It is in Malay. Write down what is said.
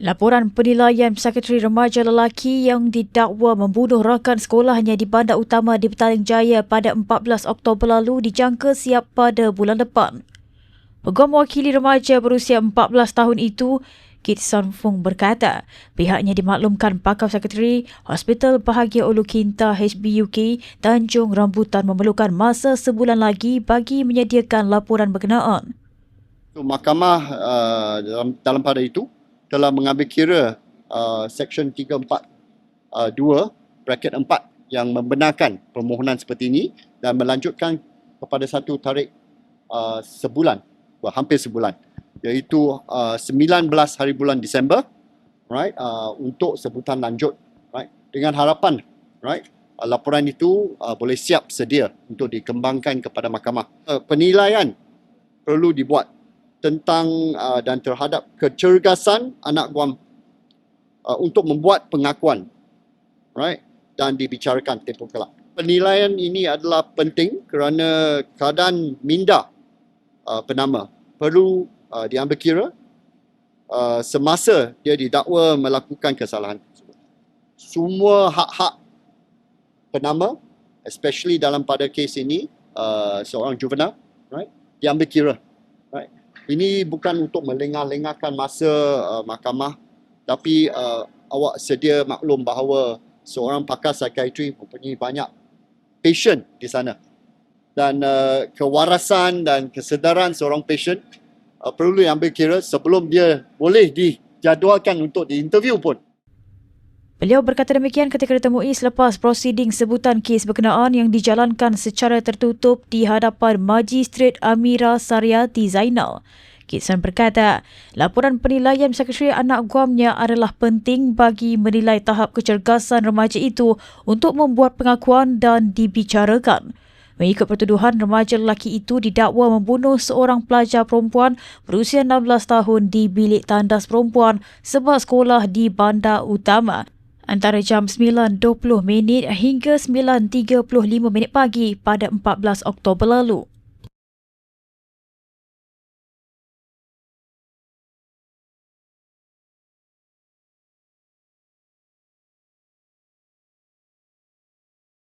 Laporan penilaian Sekretari Remaja Lelaki yang didakwa membunuh rakan sekolahnya di Bandar Utama di Petaling Jaya pada 14 Oktober lalu dijangka siap pada bulan depan. Peguam mewakili remaja berusia 14 tahun itu, Kit San Fung berkata, pihaknya dimaklumkan pakar sekretari Hospital Bahagia Ulu Kinta HBUK Tanjung Rambutan memerlukan masa sebulan lagi bagi menyediakan laporan berkenaan. Mahkamah uh, dalam, dalam pada itu telah mengambil kira uh, Seksyen 342 uh, bracket 4 yang membenarkan permohonan seperti ini dan melanjutkan kepada satu tarikh uh, sebulan, well, hampir sebulan iaitu uh, 19 hari bulan Disember right uh, untuk sebutan lanjut right. Dengan harapan right uh, laporan itu uh, boleh siap sedia untuk dikembangkan kepada mahkamah. Uh, penilaian perlu dibuat tentang uh, dan terhadap kecergasan anak guam uh, untuk membuat pengakuan right dan dibicarakan tempoh kelak. Penilaian ini adalah penting kerana keadaan minda uh, penama perlu uh, diambil kira uh, semasa dia didakwa melakukan kesalahan. Semua hak-hak penama especially dalam pada kes ini uh, seorang juvenile right diambil kira ini bukan untuk melengah-lengahkan masa uh, mahkamah tapi uh, awak sedia maklum bahawa seorang pakar psikiatri mempunyai banyak patient di sana dan uh, kewarasan dan kesedaran seorang patient uh, perlu diambil kira sebelum dia boleh dijadualkan untuk diinterview pun. Beliau berkata demikian ketika ditemui selepas prosiding sebutan kes berkenaan yang dijalankan secara tertutup di hadapan Magistrat Amira Saryati Zainal. Kitson berkata, laporan penilaian Sekretari Anak Guamnya adalah penting bagi menilai tahap kecergasan remaja itu untuk membuat pengakuan dan dibicarakan. Mengikut pertuduhan, remaja lelaki itu didakwa membunuh seorang pelajar perempuan berusia 16 tahun di bilik tandas perempuan sebab sekolah di Bandar Utama antara jam 9.20 minit hingga 9.35 minit pagi pada 14 Oktober lalu.